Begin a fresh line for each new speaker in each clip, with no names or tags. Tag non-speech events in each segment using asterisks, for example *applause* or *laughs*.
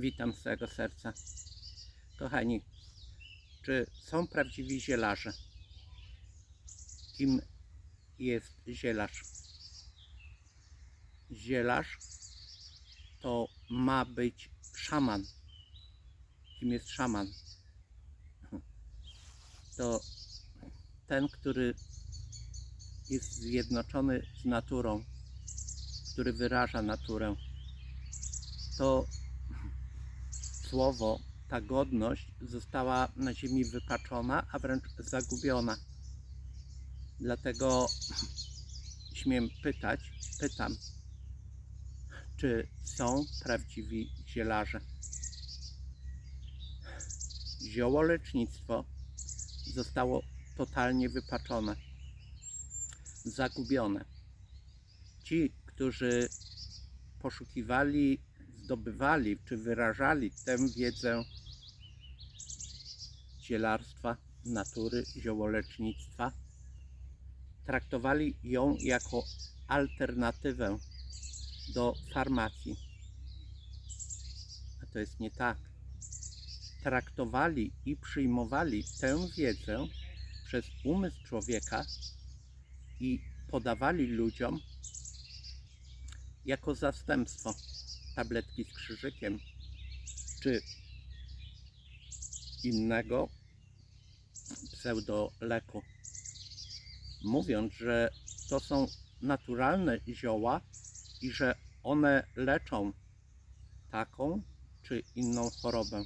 Witam z całego serca. Kochani, czy są prawdziwi zielarze? Kim jest zielarz? Zielarz to ma być szaman. Kim jest szaman? To ten, który jest zjednoczony z naturą, który wyraża naturę. To słowo, ta godność została na ziemi wypaczona, a wręcz zagubiona. Dlatego śmiem pytać, pytam, czy są prawdziwi zielarze? Ziołolecznictwo zostało totalnie wypaczone, zagubione. Ci, którzy poszukiwali, zdobywali czy wyrażali tę wiedzę zielarstwa, natury, ziołolecznictwa, traktowali ją jako alternatywę do farmacji. A to jest nie tak. Traktowali i przyjmowali tę wiedzę przez umysł człowieka i podawali ludziom jako zastępstwo tabletki z krzyżykiem czy innego pseudoleku. Mówiąc, że to są naturalne zioła i że one leczą taką czy inną chorobę.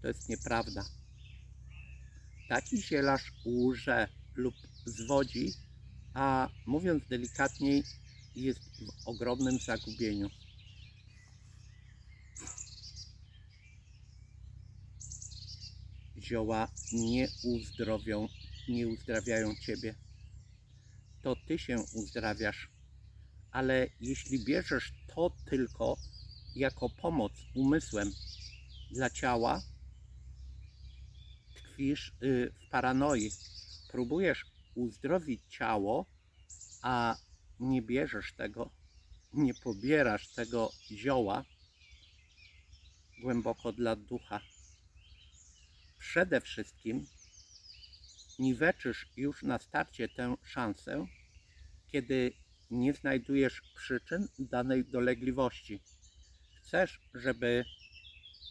To jest nieprawda. Taki zielarz łże lub zwodzi, a mówiąc delikatniej, jest w ogromnym zagubieniu. Zioła nie uzdrowią, nie uzdrawiają ciebie. To ty się uzdrawiasz, ale jeśli bierzesz to tylko jako pomoc umysłem dla ciała, tkwisz y, w paranoi. Próbujesz uzdrowić ciało, a nie bierzesz tego, nie pobierasz tego zioła głęboko dla ducha. Przede wszystkim niweczysz już na starcie tę szansę, kiedy nie znajdujesz przyczyn danej dolegliwości. Chcesz, żeby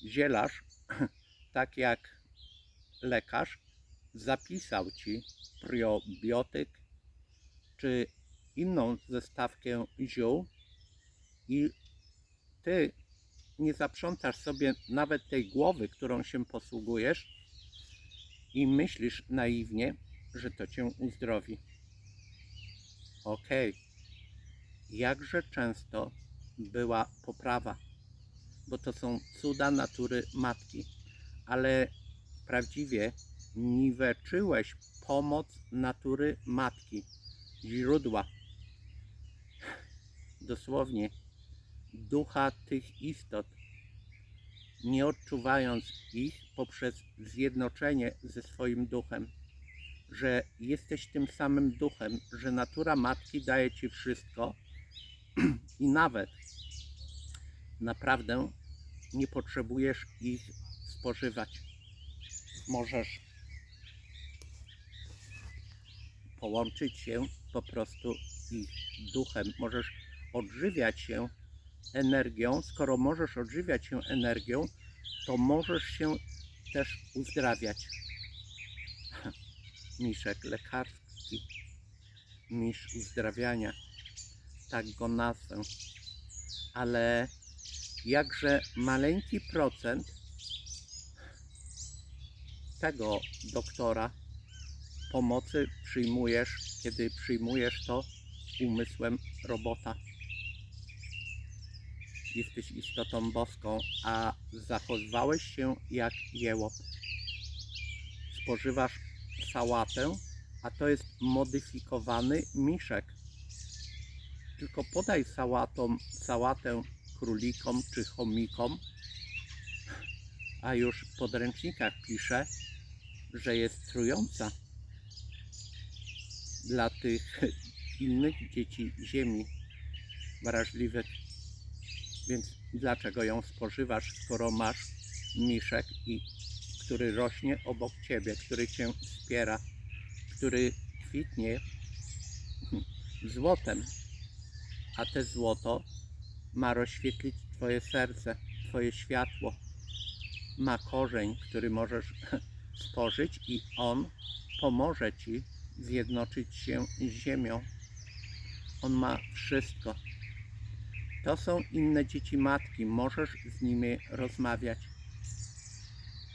zielarz, *clears throat* tak jak lekarz, zapisał ci probiotyk czy inną zestawkę ziół i ty nie zaprzątasz sobie nawet tej głowy, którą się posługujesz i myślisz naiwnie, że to cię uzdrowi. Okej, jakże często była poprawa, bo to są cuda natury matki, ale prawdziwie niweczyłeś pomoc natury matki, źródła, dosłownie ducha tych istot, nie odczuwając ich poprzez zjednoczenie ze swoim duchem, że jesteś tym samym duchem, że natura matki daje ci wszystko *clears throat* i nawet naprawdę nie potrzebujesz ich spożywać. Możesz połączyć się po prostu ich duchem. Możesz odżywiać się energią. Skoro możesz odżywiać się energią, to możesz się też uzdrawiać. *laughs* Miszek lekarski, misz uzdrawiania, tak go nazwę. Ale jakże maleńki procent tego doktora pomocy przyjmujesz, kiedy przyjmujesz to umysłem robota. Jesteś istotą boską, a zachowywałeś się jak jełop. Spożywasz sałatę, a to jest modyfikowany miszek. Tylko podaj sałatą, sałatę królikom czy chomikom, a już w podręcznikach pisze, że jest trująca dla tych *laughs* innych dzieci ziemi wrażliwych. Więc dlaczego ją spożywasz, skoro masz miszek, i, który rośnie obok ciebie, który cię wspiera, który kwitnie złotem, a te złoto ma rozświetlić Twoje serce, Twoje światło. Ma korzeń, który możesz *laughs* spożyć i on pomoże Ci zjednoczyć się z ziemią. On ma wszystko. To są inne dzieci matki, możesz z nimi rozmawiać.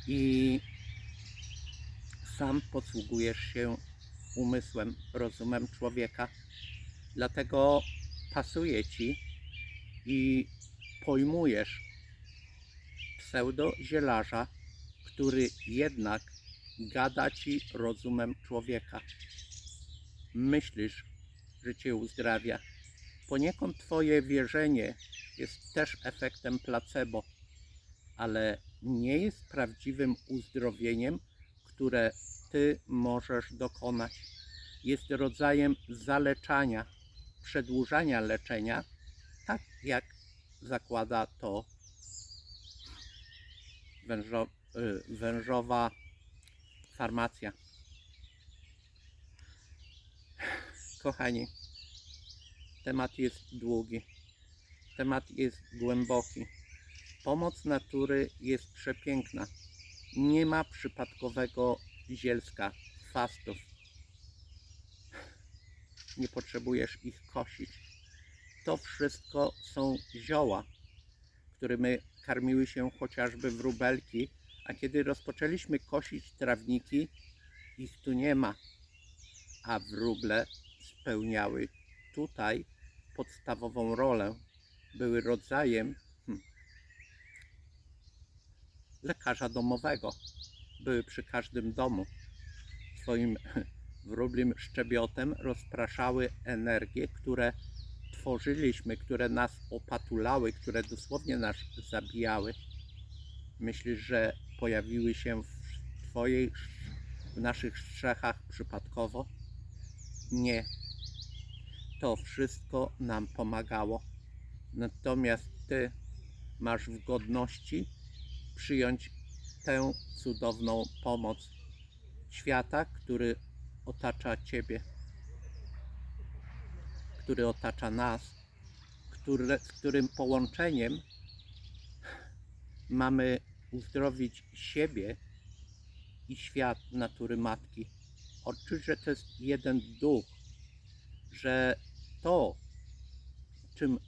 I sam posługujesz się umysłem, rozumem człowieka. Dlatego pasuje ci i pojmujesz pseudo zielarza, który jednak gada ci rozumem człowieka. Myślisz, że cię uzdrawia. Poniekąd twoje wierzenie jest też efektem placebo, ale nie jest prawdziwym uzdrowieniem, które ty możesz dokonać. Jest rodzajem zaleczania, przedłużania leczenia, tak jak zakłada to wężo, y, wężowa farmacja. Kochani, temat jest długi, temat jest głęboki. Pomoc natury jest przepiękna. Nie ma przypadkowego zielska, fastów. Nie potrzebujesz ich kosić. To wszystko są zioła, którymi karmiły się chociażby wróbelki, a kiedy rozpoczęliśmy kosić trawniki, ich tu nie ma. A wróble spełniały tutaj podstawową rolę. Były rodzajem hmm, lekarza domowego. Były przy każdym domu. Swoim *laughs* wróblim szczebiotem rozpraszały energie, które tworzyliśmy, które nas opatulały, które dosłownie nas zabijały. Myślisz, że pojawiły się w Twojej, w naszych strzechach przypadkowo? Nie. To wszystko nam pomagało. Natomiast Ty masz w godności przyjąć tę cudowną pomoc świata, który otacza Ciebie, który otacza nas, które, z którym połączeniem mamy uzdrowić siebie i świat natury matki. Odczuć, że to jest jeden duch, że to, czym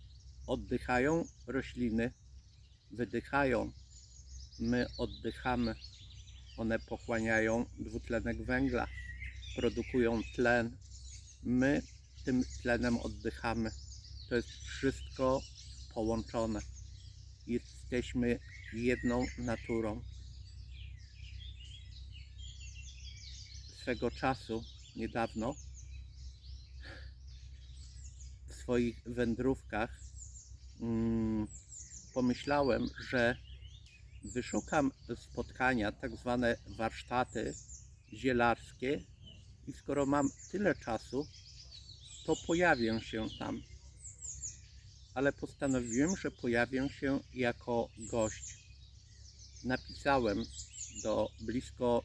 oddychają rośliny, wydychają, my oddychamy. One pochłaniają dwutlenek węgla, produkują tlen. My tym tlenem oddychamy. To jest wszystko połączone. Jesteśmy jedną naturą. Swego czasu, niedawno, w swoich wędrówkach mm, pomyślałem, że wyszukam spotkania, tak zwane warsztaty zielarskie i skoro mam tyle czasu, to pojawię się tam. Ale postanowiłem, że pojawię się jako gość. Napisałem do blisko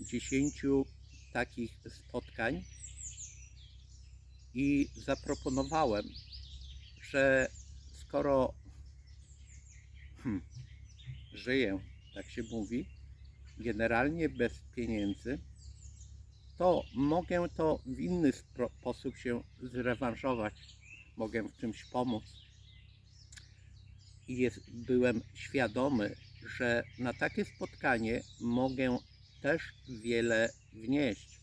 10 takich spotkań i zaproponowałem, że skoro hmm, żyję, tak się mówi, generalnie bez pieniędzy, to mogę to w inny sposób się zrewanżować. Mogę w czymś pomóc. I jest, byłem świadomy, że na takie spotkanie mogę też wiele wnieść,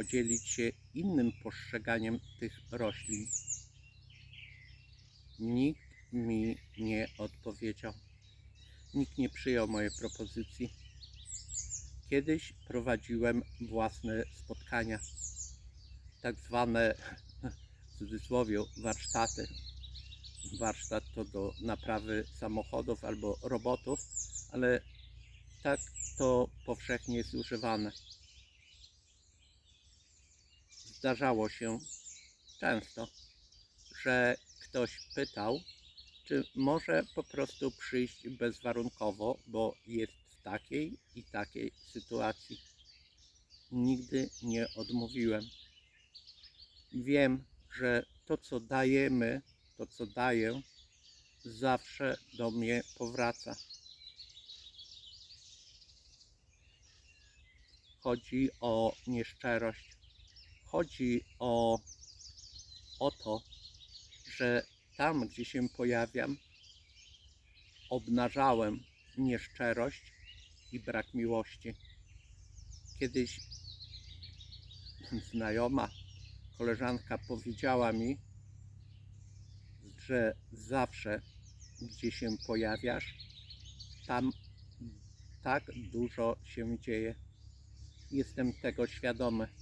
podzielić się innym postrzeganiem tych roślin. Nikt mi nie odpowiedział. Nikt nie przyjął mojej propozycji. Kiedyś prowadziłem własne spotkania, tak zwane w cudzysłowie warsztaty. Warsztat to do naprawy samochodów albo robotów, ale tak to powszechnie jest używane. Zdarzało się często, że ktoś pytał, czy może po prostu przyjść bezwarunkowo, bo jest w takiej i takiej sytuacji. Nigdy nie odmówiłem. Wiem, że to, co dajemy, to, co daję, zawsze do mnie powraca. Chodzi o nieszczerość. Chodzi o, o to, że tam, gdzie się pojawiam, obnażałem nieszczerość i brak miłości. Kiedyś znajoma, koleżanka powiedziała mi, że zawsze, gdzie się pojawiasz, tam tak dużo się dzieje. Jestem tego świadomy.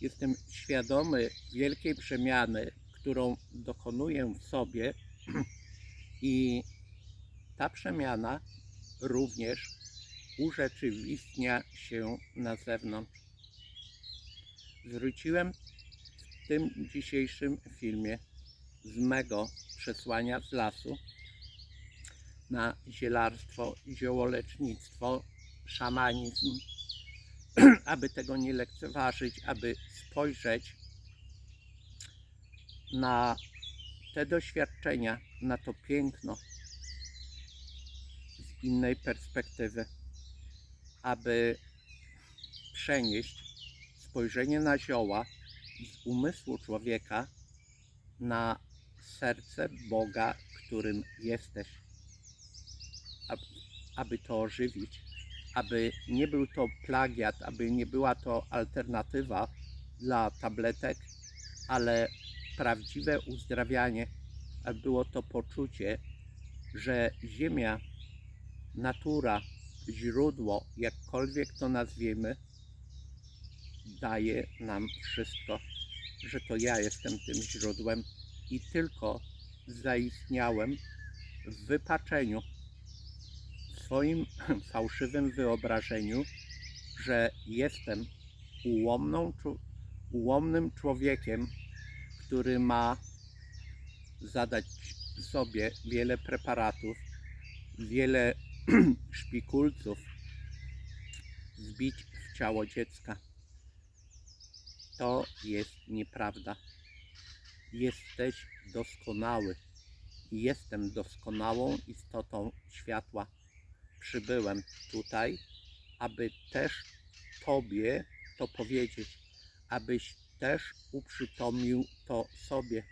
Jestem świadomy wielkiej przemiany, którą dokonuję w sobie i ta przemiana również urzeczywistnia się na zewnątrz. Zwróciłem w tym dzisiejszym filmie z mego przesłania z lasu na zielarstwo, ziołolecznictwo, szamanizm, *clears throat* aby tego nie lekceważyć, aby spojrzeć na te doświadczenia, na to piękno z innej perspektywy, aby przenieść spojrzenie na zioła z umysłu człowieka na serce Boga, którym jesteś, aby, to ożywić, aby nie był to plagiat, aby nie była to alternatywa dla tabletek, ale prawdziwe uzdrawianie, było to poczucie, że Ziemia, natura, źródło, jakkolwiek to nazwiemy, daje nam wszystko, że to ja jestem tym źródłem i tylko zaistniałem w wypaczeniu, w swoim *clears throat* fałszywym wyobrażeniu, że jestem ułomną, ułomnym człowiekiem, który ma zadać sobie wiele preparatów, wiele *clears throat* szpikulców, zbić w ciało dziecka. To jest nieprawda. Jesteś doskonały. Jestem doskonałą istotą światła. Przybyłem tutaj, aby też Tobie to powiedzieć, abyś też uprzytomnił to sobie.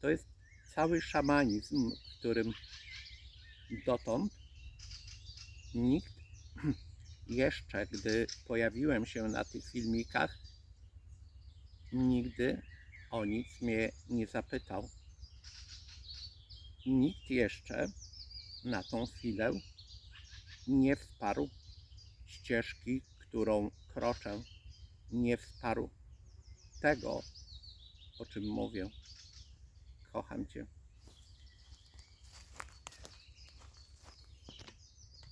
To jest cały szamanizm, którym dotąd nikt *clears throat* jeszcze, gdy pojawiłem się na tych filmikach, nigdy o nic mnie nie zapytał. Nikt jeszcze na tą chwilę nie wsparł ścieżki, którą kroczę, nie wsparł tego, o czym mówię. Kocham Cię.